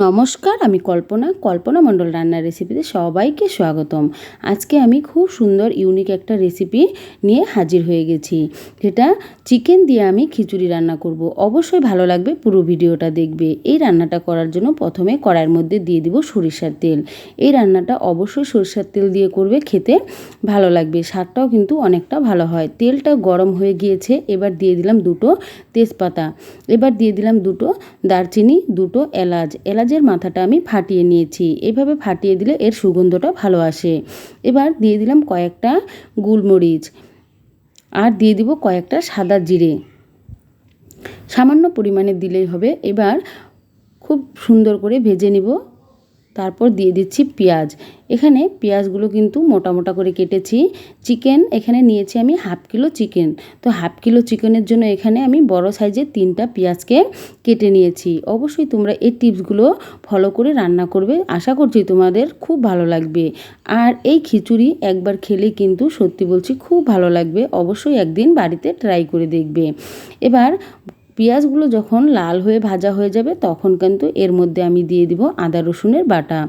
নমস্কার, আমি কল্পনা কল্পনা মণ্ডল রান্নার রেসিপিতে সবাইকে স্বাগতম। আজকে আমি খুব সুন্দর ইউনিক একটা রেসিপি নিয়ে হাজির হয়ে গেছি। যেটা চিকেন দিয়ে আমি খিচুড়ি রান্না করব। অবশ্যই ভালো লাগবে, পুরো ভিডিওটা দেখবে। এই রান্নাটা করার জন্য প্রথমে কড়াইয়ের মধ্যে দিয়ে দিব সরিষার তেল। এই রান্নাটা অবশ্যই সরিষার তেল দিয়ে করবে, খেতে ভালো লাগবে। স্বাদটাও কিন্তু অনেকটা ভালো হয়। তেলটা গরম হয়ে গিয়েছে, এবার দিয়ে দিলাম দুটো তেজপাতা। এবার দিয়ে দিলাম দুটো দারচিনি, দুটো এলাচ। এলাচ পেঁয়াজের মাথাটা আমি ফাটিয়ে নিয়েছি। এভাবে ফাটিয়ে দিলে এর সুগন্ধটা ভালো আসে। এবার দিয়ে দিলাম কয়েকটা গুলমরিচ আর দিয়ে দিব কয়েকটা সাদা জিরে। সামান্য পরিমাণে দিলেই হবে। এবার খুব সুন্দর করে ভেজে নিব। তারপর দিয়ে দিচ্ছি পেঁয়াজ। এখানে পেঁয়াজগুলো কিন্তু মোটা মোটা করে কেটেছি। চিকেন এখানে নিয়েছি আমি হাফ কিলো চিকেন। তো হাফ কিলো চিকেনের জন্য এখানে আমি বড় সাইজের তিনটা পেঁয়াজকে কেটে নিয়েছি। অবশ্যই তোমরা এই টিপসগুলো ফলো করে রান্না করবে। আশা করছি তোমাদের খুব ভালো লাগবে। আর এই খিচুড়ি একবার খেলে কিন্তু সত্যি বলছি খুব ভালো লাগবে। অবশ্যই একদিন বাড়িতে ট্রাই করে দেখবে। এবার পেঁয়াজগুলো যখন লাল হয়ে ভাজা হয়ে যাবে, তখন কিন্তু এর মধ্যে আমি দিয়ে দিব আদা রসুনের বাটা।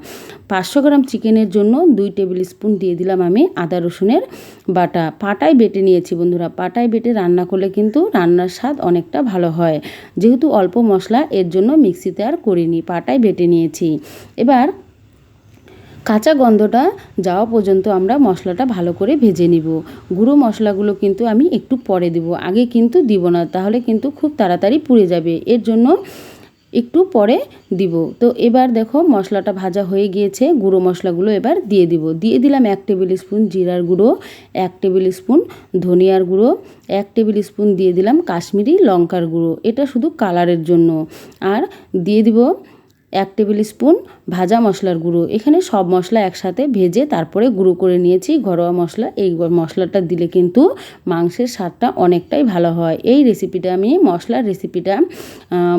পাঁচশো গ্রাম চিকেনের জন্য দুই টেবিল স্পুন দিয়ে দিলাম আমি আদা রসুনের বাটা। পাটায় বেটে নিয়েছি বন্ধুরা, পাটায় বেটে রান্না করলে কিন্তু রান্নার স্বাদ অনেকটা ভালো হয়। যেহেতু অল্প মশলা, এর জন্য মিক্সিতে আর করিনি, পাটায় বেটে নিয়েছি। এবার কাঁচা গন্ধটা যাওয়া পর্যন্ত আমরা মশলাটা ভালো করে ভেজে নিব। গুঁড়ো মশলাগুলো কিন্তু আমি একটু পরে দেব, আগে কিন্তু দিব না, তাহলে কিন্তু খুব তাড়াতাড়ি পুড়ে যাবে। এর জন্য একটু পরে দিব। তো এবার দেখো মশলাটা ভাজা হয়ে গিয়েছে, গুঁড়ো মশলাগুলো এবার দিয়ে দিব। দিয়ে দিলাম এক টেবিল স্পুন জিরার গুঁড়ো, এক টেবিল স্পুন ধনিয়ার গুঁড়ো, এক টেবিল স্পুন দিয়ে দিলাম কাশ্মীরি লঙ্কার গুঁড়ো। এটা শুধু কালারের জন্য। আর দিয়ে দিব এক টেবিল স্পুন ভাজা মশলার গুঁড়ো। এখানে সব মশলা একসাথে ভেজে তারপরে গুঁড়ো করে নিয়েছি। ঘরোয়া মশলা। এই মশলাটা দিলে কিন্তু মাংসের স্বাদটা অনেকটাই ভালো হয়। এই রেসিপিটা আমি, মশলার রেসিপিটা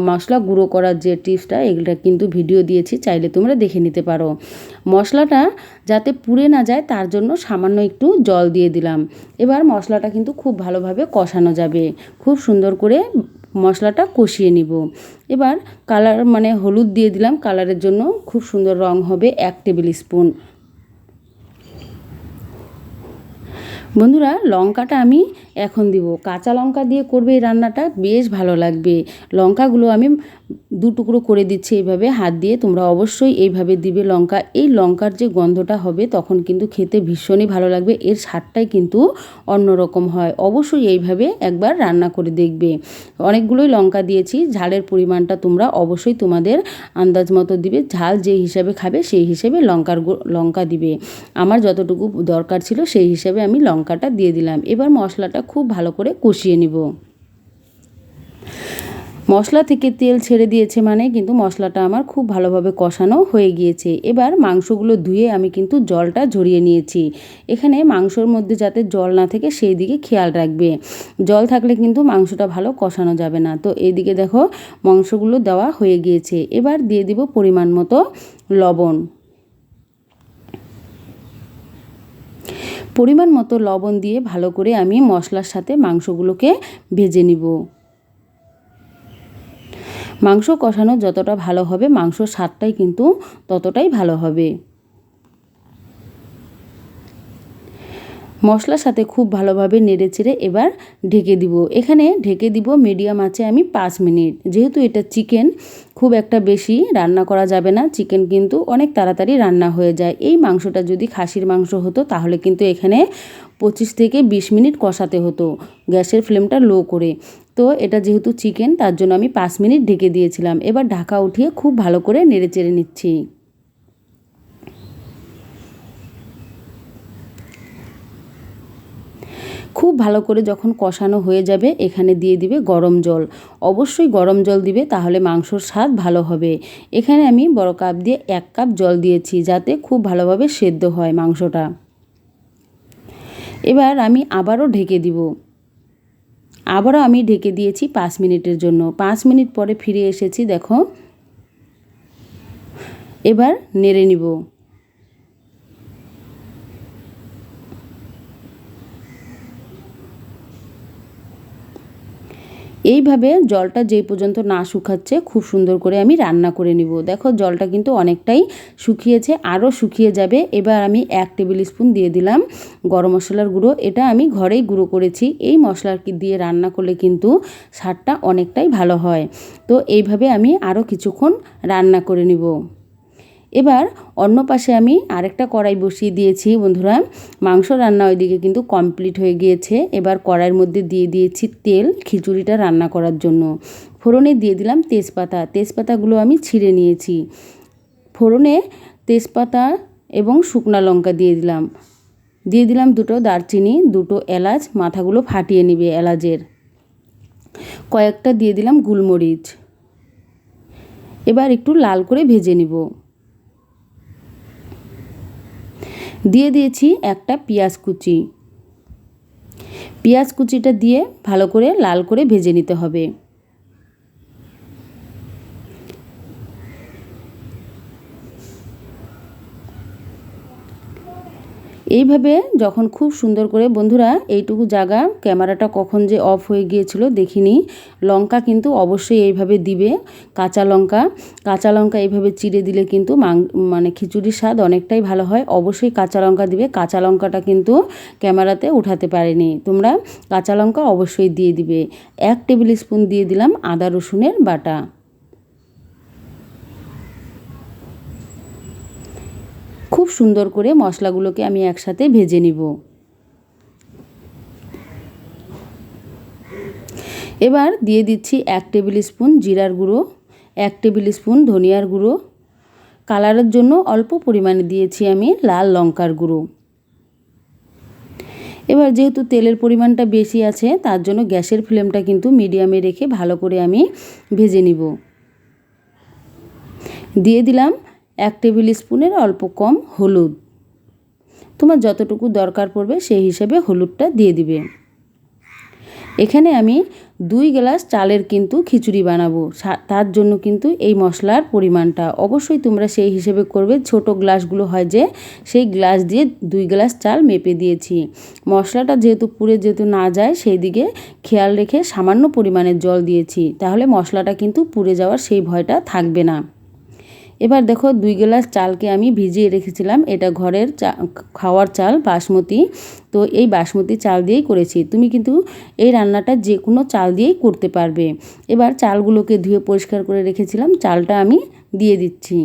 মশলা গুঁড়ো করার যে টিপসটা এগুলো কিন্তু ভিডিও দিয়েছি। চাইলে তোমরা দেখে নিতে পারো। মশলাটা যাতে পুড়ে না যায়, তার জন্য সামান্য একটু জল দিয়ে দিলাম। এবার মশলাটা কিন্তু খুব ভালোভাবে কষানো যাবে। খুব সুন্দর করে মশলাটা কষিয়ে নিব। এবার কালার মানে হলুদ দিয়ে দিলাম, কালারের জন্য খুব সুন্দর রং হবে এক টেবিল স্পুন বন্ধুরা, লঙ্কাটা আমি এখন দিব। কাঁচা লঙ্কা দিয়ে করবে এই রান্নাটা, বেশ ভালো লাগবে। লঙ্কাগুলো আমি দু টুকরো করে দিচ্ছি এইভাবে, হাত দিয়ে। তোমরা অবশ্যই এইভাবে দিবে লঙ্কা। এই লঙ্কার যে গন্ধটা হবে, তখন কিন্তু খেতে ভীষণই ভালো লাগবে। এর স্বাদটাই কিন্তু অন্যরকম হয়। অবশ্যই এইভাবে একবার রান্না করে দেখবে। অনেকগুলোই লঙ্কা দিয়েছি। ঝালের পরিমাণটা তোমরা অবশ্যই তোমাদের আন্দাজ মতো দিবে। ঝাল যে হিসাবে খাবে, সেই হিসেবে লঙ্কার লঙ্কা দিবে। আমার যতটুকু দরকার ছিল, সেই হিসেবে আমি লঙ্কাটা দিয়ে দিলাম। এবার মশলাটা খুব ভালো করে কষিয়ে নিব। মশলা থেকে তেল ছেড়ে দিয়েছে মানে কিন্তু মশলাটা আমার খুব ভালোভাবে কষানো হয়ে গিয়েছে। এবার মাংসগুলো ধুয়ে আমি কিন্তু জলটা ঝরিয়ে নিয়েছি। এখানে মাংসর মধ্যে যাতে জল না থাকে সেই দিকে খেয়াল রাখবে। জল থাকলে কিন্তু মাংসটা ভালো কষানো যাবে না। তো এইদিকে দেখো, মাংসগুলো দেওয়া হয়ে গিয়েছে। এবার দিয়ে দিব পরিমাণ মতো লবণ। পরিমাণ মতো লবণ দিয়ে ভালো করে আমি মশলার সাথে মাংসগুলোকে ভেজে নিব। মাংস কষানো যতটা ভালো হবে, মাংসর স্বাদটাই কিন্তু ততটাই ভালো হবে। মশলার সাথে খুব ভালোভাবে নেড়ে চেড়ে এবার ঢেকে দিব। এখানে ঢেকে দিব মিডিয়াম আছে আমি পাঁচ মিনিট। যেহেতু এটা চিকেন খুব একটা বেশি রান্না করা যাবে না। চিকেন কিন্তু অনেক তাড়াতাড়ি রান্না হয়ে যায়। এই মাংসটা যদি খাসির মাংস হতো, তাহলে কিন্তু এখানে পঁচিশ থেকে বিশ মিনিট কষাতে হতো গ্যাসের ফ্লেমটা লো করে। তো এটা যেহেতু চিকেন তার জন্য আমি পাঁচ মিনিট ঢেকে দিয়েছিলাম। এবার ঢাকা উঠিয়ে খুব ভালো করে নেড়ে চেড়ে নিচ্ছি। খুব ভালো করে যখন কষানো হয়ে যাবে, এখানে দিয়ে দিবে গরম জল। অবশ্যই গরম জল দিবে, তাহলে মাংসর স্বাদ ভালো হবে। এখানে আমি বড় কাপ দিয়ে এক কাপ জল দিয়েছি, যাতে খুব ভালোভাবে সেদ্ধ হয় মাংসটা। এবার আমি আবারও ঢেকে দিব। আবারও আমি ঢেকে দিয়েছি পাঁচ মিনিটের জন্য। পাঁচ মিনিট পরে ফিরে এসেছি, দেখো। এবার নেড়ে নিব। এইভাবে জলটা যেই পর্যন্ত না শুকাচ্ছে, খুব সুন্দর করে আমি রান্না করে নিব। দেখো, জলটা কিন্তু অনেকটাই শুকিয়েছে, আরও শুকিয়ে যাবে। এবার আমি এক টেবিল স্পুন দিয়ে দিলাম গরম মশলার গুঁড়ো। এটা আমি ঘরেই গুঁড়ো করেছি। এই মশলার দিয়ে রান্না করলে কিন্তু স্বাদটা অনেকটাই ভালো হয়। তো এইভাবে আমি আরও কিছুক্ষণ রান্না করে নিব। এবার অন্য পাশে আমি আরেকটা কড়াই বসিয়ে দিয়েছি, বন্ধুরা। মাংস রান্না ওইদিকে কিন্তু কমপ্লিট হয়ে গিয়েছে। এবার কড়াইয়ের মধ্যে দিয়ে দিয়েছি তেল, খিচুড়িটা রান্না করার জন্য। ফোড়নে দিয়ে দিলাম তেজপাতা। তেজপাতাগুলো আমি ছিঁড়ে নিয়েছি। ফোড়নে তেজপাতা এবং শুকনা লঙ্কা দিয়ে দিলাম। দিয়ে দিলাম দুটো দারচিনি, দুটো এলাচ, মাথাগুলো ফাটিয়ে নিবে এলাচের। কয়েকটা দিয়ে দিলাম গুলমরিচ। এবার একটু লাল করে ভেজে নিব। দিয়ে দিয়েছি একটা পেঁয়াজ কুচি। পেঁয়াজ কুচিটা দিয়ে ভালো করে লাল করে ভেজে নিতে হবে। এইভাবে যখন খুব সুন্দর করে, বন্ধুরা, এইটুকু জায়গা, ক্যামেরাটা কখন যে অফ হয়ে গিয়েছিল দেখিনি। লঙ্কা কিন্তু অবশ্যই এইভাবে দিবে, কাঁচা লঙ্কা। কাঁচা লঙ্কা এইভাবে চিড়ে দিলে কিন্তু মানে খিচুড়ির স্বাদ অনেকটাই ভালো হয়। অবশ্যই কাঁচা লঙ্কা দিবে, কাঁচা লঙ্কাটা কিন্তু ক্যামেরাতে উঠাতে পারেনি। তোমরা কাঁচা লঙ্কা অবশ্যই দিয়ে দিবে। এক টেবিল স্পুন দিয়ে দিলাম আদা রসুনের বাটা। খুব সুন্দর করে মশলাগুলোকে আমি একসাথে ভেজে নিব। এবার দিয়ে দিচ্ছি এক টেবিল স্পুন জিরার গুঁড়ো, এক টেবিল স্পুন ধনিয়ার গুঁড়ো। কালারের জন্য অল্প পরিমাণে দিয়েছি আমি লাল লঙ্কার গুঁড়ো। এবার যেহেতু তেলের পরিমাণটা বেশি আছে, তার জন্য গ্যাসের ফ্লেমটা কিন্তু মিডিয়ামে রেখে ভালো করে আমি ভেজে নিব। দিয়ে দিলাম এক টেবিল স্পুনের অল্প কম হলুদ। তোমার যতটুকু দরকার পড়বে সেই হিসেবে হলুদটা দিয়ে দিবে। এখানে আমি দুই গ্লাস চালের কিন্তু খিচুড়ি বানাবো। তার জন্য কিন্তু এই মশলার পরিমাণটা। অবশ্যই তোমরা সেই হিসেবে করবে। ছোট গ্লাসগুলো হয় যে, সেই গ্লাস দিয়ে দুই গ্লাস চাল মেপে দিয়েছি। মশলাটা যেহেতু পুড়ে যেহেতু না যায় সেই দিকে খেয়াল রেখে সামান্য পরিমাণের জল দিয়েছি। তাহলে মশলাটা কিন্তু পুড়ে যাওয়ার সেই ভয়টা থাকবে না। এবার দেখো দুই গ্লাস চালকে আমি ভিজিয়ে রেখেছিলাম। এটা ঘরের চা, খাওয়ার চাল, বাসমতি। তো এই বাসমতি চাল দিয়েই করেছি। তুমি কিন্তু এই রান্নাটা যে কোনো চাল দিয়েই করতে পারবে। এবার চালগুলোকে ধুয়ে পরিষ্কার করে রেখেছিলাম। চালটা আমি দিয়ে দিচ্ছি।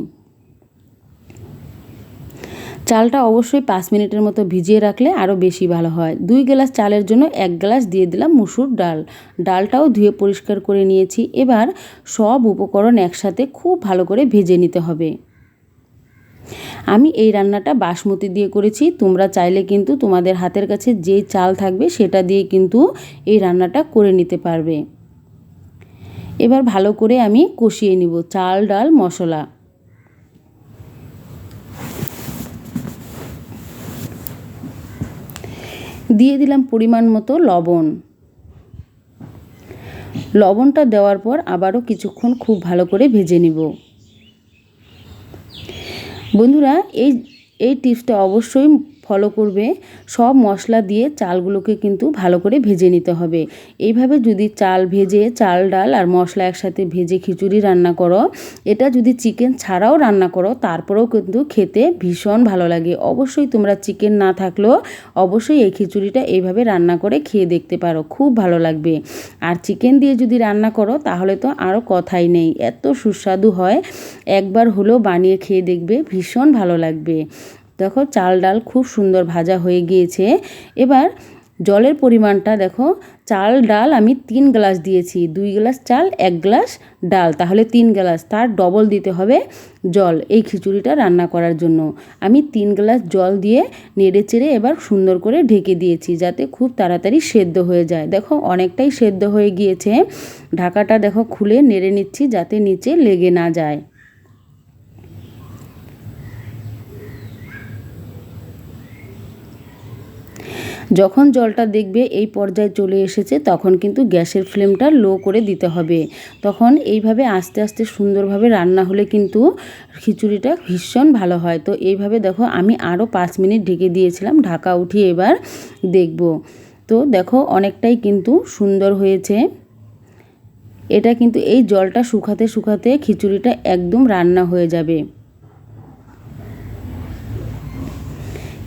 চালটা অবশ্যই পাঁচ মিনিটের মতো ভিজিয়ে রাখলে আরও বেশি ভালো হয়। দুই গ্লাস চালের জন্য এক গ্লাস দিয়ে দিলাম মুসুর ডাল। ডালটাও ধুয়ে পরিষ্কার করে নিয়েছি। এবার সব উপকরণ একসাথে খুব ভালো করে ভেজে নিতে হবে। আমি এই রান্নাটা বাসমতি দিয়ে করেছি। তোমরা চাইলে কিন্তু তোমাদের হাতের কাছে যে চাল থাকবে সেটা দিয়ে কিন্তু এই রান্নাটা করে নিতে পারবে। এবার ভালো করে আমি কষিয়ে নিব চাল, ডাল, মশলা। দিয়ে দিলাম পরিমাণ মতো লবণ। লবণটা দেওয়ার পর আবারও কিছুক্ষণ খুব ভালো করে ভেজে নিব। বন্ধুরা, এই এই টিপসটা অবশ্যই ফলো করবে, সব মশলা দিয়ে চালগুলোকে কিন্তু ভালো করে ভেজে নিতে হবে। এইভাবে যদি চাল ভেজে, চাল, ডাল আর মশলা একসাথে ভেজে খিচুড়ি রান্না করো, এটা যদি চিকেন ছাড়াও রান্না করো, তারপরেও কিন্তু খেতে ভীষণ ভালো লাগে। অবশ্যই তোমরা চিকেন না থাকলেও অবশ্যই এই খিচুড়িটা এইভাবে রান্না করে খেয়ে দেখতে পারো, খুব ভালো লাগবে। আর চিকেন দিয়ে যদি রান্না করো, তাহলে তো আরও কথাই নেই, এত সুস্বাদু হয়। একবার হলেও বানিয়ে খেয়ে দেখবে, ভীষণ ভালো লাগবে। দেখো চাল ডাল খুব সুন্দর ভাজা হয়ে গিয়েছে। এবার জলের পরিমাণটা দেখো, চাল ডাল আমি তিন গ্লাস দিয়েছি, দুই গ্লাস চাল, এক গ্লাস ডাল, তাহলে তিন গ্লাস, তার ডবল দিতে হবে জল এই খিচুড়িটা রান্না করার জন্য। আমি তিন গ্লাস জল দিয়ে নেড়ে চেড়ে এবার সুন্দর করে ঢেকে দিয়েছি যাতে খুব তাড়াতাড়ি সেদ্ধ হয়ে যায়। দেখো অনেকটাই সেদ্ধ হয়ে গিয়েছে, ঢাকাটা দেখো খুলে নেড়ে নিচ্ছি যাতে নিচে লেগে না যায়। যখন জলটা দেখবে এই পর্যায়ে চলে এসেছে, তখন কিন্তু গ্যাসের ফ্লেমটা লো করে দিতে হবে। তখন এইভাবে আস্তে আস্তে সুন্দরভাবে রান্না হলে কিন্তু খিচুড়িটা ভীষণ ভালো হয়। তো এইভাবে দেখো আমি আরও পাঁচ মিনিট ঢেকে দিয়েছিলাম, ঢাকা উঠিয়ে এবার দেখব। তো দেখো অনেকটাই কিন্তু সুন্দর হয়েছে। এটা কিন্তু এই জলটা শুকাতে শুকাতে খিচুড়িটা একদম রান্না হয়ে যাবে।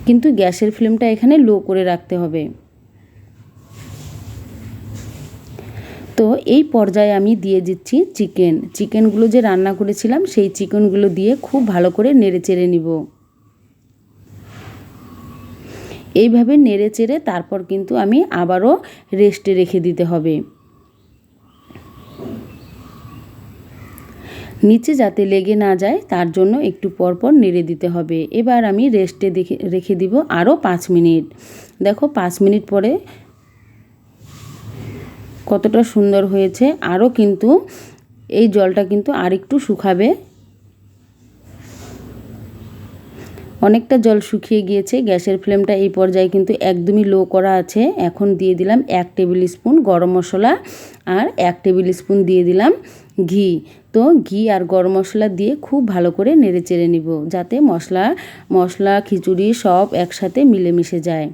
কিন্তু গ্যাসের ফ্লেমটা এখানে লো করে রাখতে হবে। তো এই পর্যায়ে আমি দিয়ে দিচ্ছি চিকেন চিকেনগুলো যে রান্না করেছিলাম, সেই চিকেনগুলো দিয়ে খুব ভালো করে নেড়ে চেড়ে নিব। এইভাবে নেড়ে চেড়ে তারপর কিন্তু আমি আবারও রেস্টে রেখে দিতে হবে। নিচে যাতে লেগে না যায়, তার জন্য একটু পরপর নেড়ে দিতে হবে। এবার আমি রেস্টে দেখে, রেখে দিব আরও পাঁচ মিনিট। দেখো পাঁচ মিনিট পরে কতটা সুন্দর হয়েছে। আরও কিন্তু এই জলটা কিন্তু আরেকটু শুকাবে। অনেকটা জল শুকিয়ে গিয়েছে, গ্যাসের ফ্লেমটা এই পর্যায়ে কিন্তু একদমই লো করা আছে। এখন দিয়ে দিলাম এক টেবিল স্পুন গরম মশলা আর এক টেবিল স্পুন দিয়ে দিলাম ঘি। তো ঘি আর গরম মশলা দিয়ে খুব ভালো করে নেড়ে চেড়ে নিব, যাতে মশলা মশলা, খিচুড়ি সব একসাথে মিলেমিশে যায়।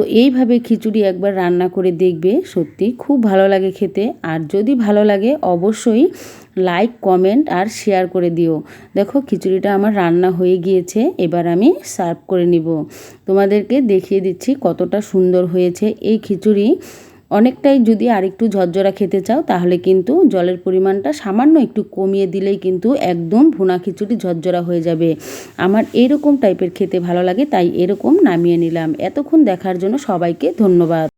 তো এইভাবে খিচুড়ি একবার রান্না করে দেখবে, সত্যি খুব ভালো লাগে খেতে। আর যদি ভালো লাগে, অবশ্যই লাইক কমেন্ট আর শেয়ার করে দিও। দেখো, খিচুড়িটা আমার রান্না হয়ে গিয়েছে, এবার আমি সার্ভ করে নিব। তোমাদেরকে দেখিয়ে দিচ্ছি কতটা সুন্দর হয়েছে এই খিচুড়ি। অনেকটাই যদি আরেকটু ঝরঝরা খেতে চাও, তাহলে কিন্তু জলের পরিমাণটা সামান্য একটু কমিয়ে দিলেই কিন্তু একদম ভুনা খিচুড়ি ঝরঝরা হয়ে যাবে। আমার এরকম টাইপের খেতে ভালো লাগে, তাই এরকম নামিয়ে নিলাম। এতক্ষণ দেখার জন্য সবাইকে ধন্যবাদ।